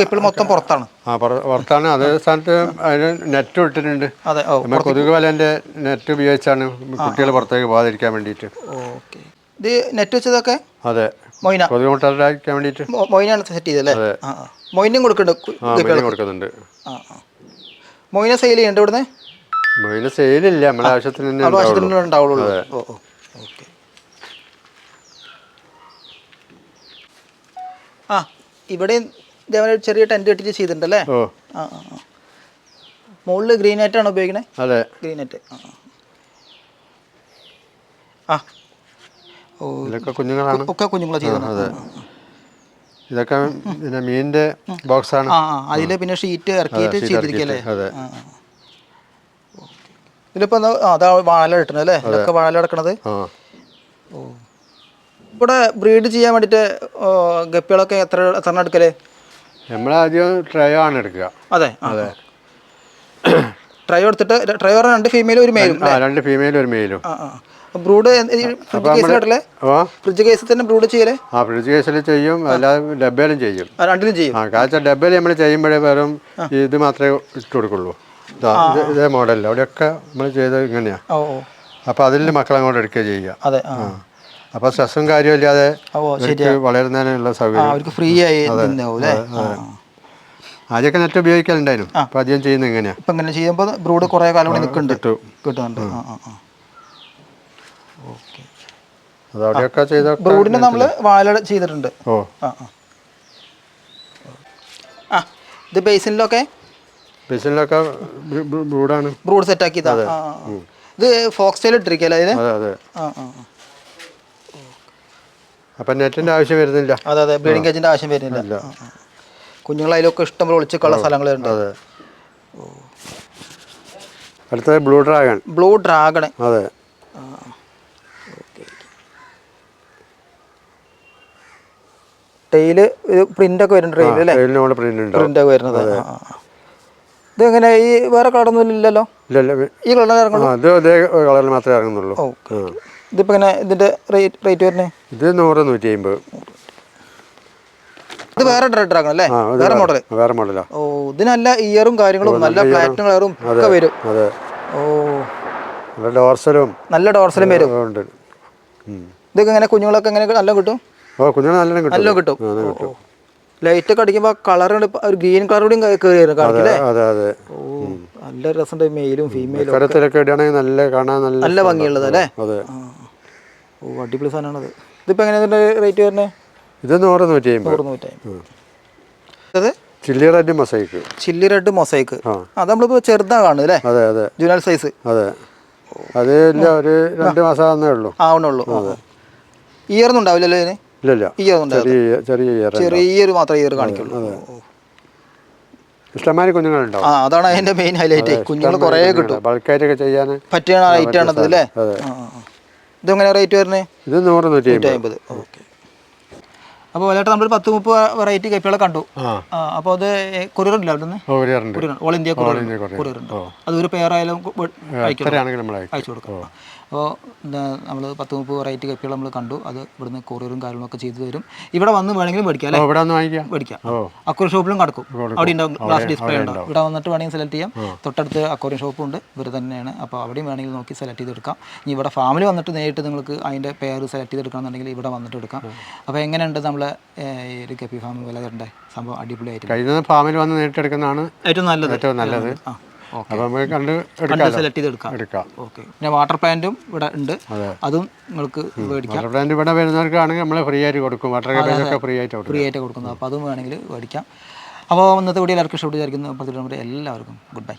ഇപ്പോഴും മൊത്തം പുറത്താണ്? ആ പുറ- പുറത്താണ്. അതേ സ്ഥാനത്ത് അതിന് നെറ്റ് ഇട്ടിട്ടുണ്ട്. അതെ നമ്മൾ കൊതുക് വലന്റെ നെറ്റ് ഉപയോഗിച്ചാണ് കുട്ടികൾ പുറത്തേക്ക് പോകാതിരിക്കാൻ വേണ്ടിയിട്ട്. ഓക്കെ. ഇത് നെറ്റ് വെച്ചതൊക്കെ? അതെ. മൊയ്ന. കൊതുക് മുട്ടാതിരിക്കാൻ വേണ്ടിയിട്ട്. മൊയ്നാണ് സെറ്റ് ചെയ്തല്ലേ മൊയ്നും കൊടുക്കുന്നുണ്ട് കൊടുക്കുന്നുണ്ട്. ആ ആ. മൊയ്ന സെയിൽ ചെയ്യണ്ട ഇവിടുന്ന്? മീന് സെയിലില്ല നമ്മുടെ ആവശ്യത്തിന് തന്നെ ആവശ്യത്തിന് ഉണ്ടാവുള്ളൂ. ഓ ഓ ഓക്കെ. ആ ഇവിടെ ഇതേപോലെ ചെറിയ ടെന്റ് കെട്ടിട്ട് ചെയ്തിട്ടുണ്ടല്ലേ? ഓ. ആ ആ മുകളിൽ ഗ്രീൻ നെറ്റാണ് ഉപയോഗിക്കണേ? അതെ. Green net. ആ ഓ. ഇതൊക്കെ കുഞ്ഞുങ്ങളാണ്. ഒക്കെ കുഞ്ഞുങ്ങളാണ് ചെയ്തത് ഇതൊക്കെ പിന്നെ മീനിന്റെ ബോക്സ് ആണ് ആ അതിൽ പിന്നെ ഷീറ്റ് ഇറക്കിയിട്ട് ചെയ്തിരിക്കല്ലേ. ഇതിലിപ്പോ അതാ വാഴ കിട്ടണത് അല്ലേ? ഇതൊക്കെ വാഴ കിടക്കണത് ഓ. ഇവിടെ ബ്രീഡ് ചെയ്യാൻ വേണ്ടിയിട്ട് ഗപ്പികളൊക്കെ എത്ര എത്ര എടുക്കലേ? എടുക്കൽ നമ്മളാദ്യം ട്രയോ ആണ് എടുക്കുക. അതെ അതെ. ട്രൈ എടുത്തിട്ട് ട്രൈ പറഞ്ഞാൽ രണ്ട് ഫീമെയിലും ഒരു മെയിലും രണ്ട് ഫീമെയിലും ഒരു മെയിലും ആ ആ. ബ്രൂഡ് ഫ്രിഡ്ജ് കേസിൽ തന്നെ ബ്രൂഡ് ചെയ്യൽ? ആ ഫ്രിഡ്ജ് കേസിൽ ചെയ്യും. അല്ലാതെ ചെയ്യും. രണ്ടിലും ചെയ്യും. ആ കാച്ച ഡബ്ബയിൽ നമ്മൾ ചെയ്യുമ്പോഴേ വെറും ഇത് മാത്രമേ ഇട്ട് കൊടുക്കുള്ളൂ. ഇതാ, മോഡലിൽ അവിടെയൊക്കെ നമ്മൾ ചെയ്തത് ഇങ്ങനെയാ. അപ്പോൾ അതിൽ മക്കളെ അങ്ങോട്ട് എടുക്കുക ചെയ്യുക. അതെ ആ. അപ്പോൾ സ്ട്രെസ്സും ഓ ഇവർക്ക് വളരുന്നതിനുള്ള സൗകര്യം. ഫ്രീ ആയി ആദ്യമൊക്കെ നെറ്റ് ഉപയോഗിക്കലുണ്ടായിരുന്നു. അപ്പൊ അധികം ചെയ്യുന്നത് എങ്ങനെയാ ഇപ്പം ഇങ്ങനെ ചെയ്യുമ്പോൾ ബ്രൂഡ് കുറേ കാലം കൂടി നിൽക്കുന്നുണ്ട് കിട്ടും. കിട്ടുന്നുണ്ട്. ആ ആ. അത് അവിടെയൊക്കെ ചെയ്ത ബ്രൂഡിന് നമ്മൾ വാഴ ചെയ്തിട്ടുണ്ട്. ഓ. ആ ആ. ഇത് ബേസിനിലൊക്കെ ബേസിനിലൊക്കെ ബ്രൂഡാണ് ബ്രൂഡ് സെറ്റ് ആക്കിയതാ. ഇത് ഫോക്സ് ടെയിൽ ഇട്ടിരിക്കല്ലേ ഇതിന് അതെ അതെ. ആ ആ. അപ്പം നെറ്റിന്റെ ആവശ്യം വരുന്നില്ല. അതെ അതെ. ബ്രീഡിംഗ് കേജിന്റെ ആവശ്യം വരുന്നില്ല. കുഞ്ഞുങ്ങൾ അതിലൊക്കെ ഇഷ്ടംപോലെ ഒളിച്ചിട്ടുള്ള സ്ഥലങ്ങളുണ്ട് അതെ. അടുത്തത് ബ്ലൂ ഡ്രാഗൺ. ബ്ലൂ ഡ്രാഗൺ അതെ. ടെയിൽ പ്രിന്റ് ഒക്കെ വരുന്നുണ്ട് റെയിൽ അല്ലേ? ട്രെയിലിന് നമ്മൾ പ്രിന്റ് ഉണ്ടാവും. പ്രിന്റ് ഒക്കെ വരുന്നത്. ഇത് എങ്ങനെ ഈ വേറെ കളറൊന്നും ഇല്ലല്ലോ? ഇല്ല ഇല്ല. ഈ കളർ ഇറങ്ങും ആ അത് അതേ മാത്രമേ ഇറങ്ങുന്നുള്ളൂ. ഇതിപ്പോ എങ്ങനെ ഇതിന്റെ റേറ്റ് റേറ്റ് വരുന്നത് ഇത് നൂറ് നൂറ്റി അമ്പത് ഇത് വേറെ ഡ്രാഗൺ അല്ലേ? വേറെ മോഡൽ വേറെ മോഡലാ ഓ ഇത് നല്ല ഇയറും കാര്യങ്ങളും നല്ല പ്ലാറ്റിനും കളറും ഒക്കെ വരും. അതെ. ഓ. നല്ല ഡോർസലും നല്ല ഡോർസലും വരും. ഇതൊക്കെ എങ്ങനെ കുഞ്ഞുങ്ങളൊക്കെ എങ്ങനെ നല്ല കിട്ടും? നല്ല കിട്ടും. ലൈറ്റ് ഒക്കെ അടിക്കുമ്പോ കളർ ഒരു ഗ്രീൻ കളർ കൂടി നല്ല രസമുണ്ട് മെയിലും ഫീമെയിലും കരത്തിലൊക്കെ ഇടുകയാണെങ്കിൽ നല്ല കാണാൻ നല്ല നല്ല ഭംഗിയുള്ളത് അല്ലേ? ഓ അടിപൊളി സാധനമാണത്. ഇതിപ്പോ എങ്ങനെയാ റേറ്റ് വരുന്നത് ഇത് നൂറ് നൂറ്റി നൂറ് നൂറ്റായി അത് chilli red mosaic. Chilli red mosaic. അത് നമ്മളിപ്പോ ചെറുതാ കാണുന്നത് അല്ലേ അതെ അതെ. ജുനൽ സൈസ് അതെ. അത് ഒരു രണ്ട് മാസം ആവുന്നേ ഉള്ളൂ. ആവണുള്ളൂ ഒന്നും ഉണ്ടാവില്ലല്ലോ ഇതിന്? ഇല്ല ചെറിയ ചെറിയ ചെറിയൊരു മാത്രമേ ഇയർ കാണിക്കുള്ളൂ. ഓ. കുഞ്ഞുങ്ങളുണ്ടോ ആ അതാണ് അതിന്റെ മെയിൻ ഹൈലൈറ്റ് കുഞ്ഞുങ്ങൾ കുറേ കിട്ടും. ബൾക്കായിട്ടൊക്കെ ചെയ്യാൻ പറ്റിയ റേറ്റ് ആണത് അല്ലേ. ഇതെങ്ങനെ റേറ്റ് വരുന്നത് ഇത് നൂറ് നൂറ്റി അമ്പത്. ഓക്കെ. അപ്പോൾ വലട്ട് നമ്മൾ പത്ത് മുപ്പത് വെറൈറ്റി കപ്പികളെ കണ്ടു. ആ. അപ്പോൾ അത് കൊറിയർ ഉണ്ടല്ലോ അവിടെ ഓൾ ഇന്ത്യ കൊറിയർ ഉണ്ട്. അത് ഒരു പെയർ ആയാലും അയച്ചു കൊടുക്കാം. അപ്പോൾ നമ്മൾ പത്ത് മുപ്പത് വെറൈറ്റി കപ്പികൾ നമ്മൾ കണ്ടു. അത് ഇവിടുന്ന് കൊറിയറും കാര്യങ്ങളൊക്കെ ചെയ്തു തരും. ഇവിടെ വന്ന് വേണമെങ്കിലും മേടിക്കാം അല്ലേ? ഇവിടെ വന്ന് വാങ്ങിക്കാം. മേടിക്കാം. അക്വറി ഷോപ്പിലും കടക്കും. അവിടെ ഉണ്ടാവും ഗ്ലാസ് ഡിസ്പ്ലേ ഉണ്ടാവും. ഇവിടെ വന്നിട്ട് വേണമെങ്കിൽ സെലക്ട് ചെയ്യാം. തൊട്ടടുത്ത് അക്വറി ഷോപ്പും ഉണ്ട്. ഇവർ തന്നെയാണ്. അപ്പോൾ അവിടെയും വേണമെങ്കിൽ നോക്കി സെലക്ട് ചെയ്തെടുക്കാം ഇനി ഇവിടെ ഫാമിലി വന്നിട്ട് നേരിട്ട് നിങ്ങൾക്ക് അതിന്റെ പേര് സെലക്ട് ചെയ്തെടുക്കണമെന്നുണ്ടെങ്കിൽ ഇവിടെ വന്നിട്ട് എടുക്കാം. അപ്പോൾ എങ്ങനെയുണ്ട് നമ്മൾ ഈ ഒരു കപ്പി ഫാം വില തരണ്ടേ സംഭവം? അടിപൊളിയായിട്ട്. ഫാമിൽ വന്ന് നേരിട്ടെടുക്കുന്നതാണ് ഏറ്റവും നല്ലത്. ഏറ്റവും നല്ലത്. ആ. അപ്പോൾ നമുക്ക് കണ്ട് എടുക്കാം സെലക്ട് ചെയ്ത് എടുക്കാം. ഓക്കെ. പിന്നെ വാട്ടർ പ്ലാന്റും ഇവിടെ ഉണ്ട്. അതും. നിങ്ങൾക്ക് മേടിക്കാം. വാട്ടർ പ്ലാന്റ് ഇവിടെ വരുന്നവർക്കാണെങ്കിൽ നമ്മൾ ഫ്രീ ആയിട്ട് കൊടുക്കും. വാട്ടർ ഒക്കെ ഫ്രീ ആയിട്ട് ഫ്രീ ആയിട്ട് കൊടുക്കുന്നത് അപ്പോൾ അതും വേണമെങ്കിൽ മേടിക്കാം. അപ്പോൾ ഇന്നത്തെ വീഡിയോ എല്ലാവർക്കും ഇഷ്ടപ്പെട്ട് വിചാരിക്കുന്നു. അപ്പോൾ എല്ലാവർക്കും ഗുഡ് ബൈ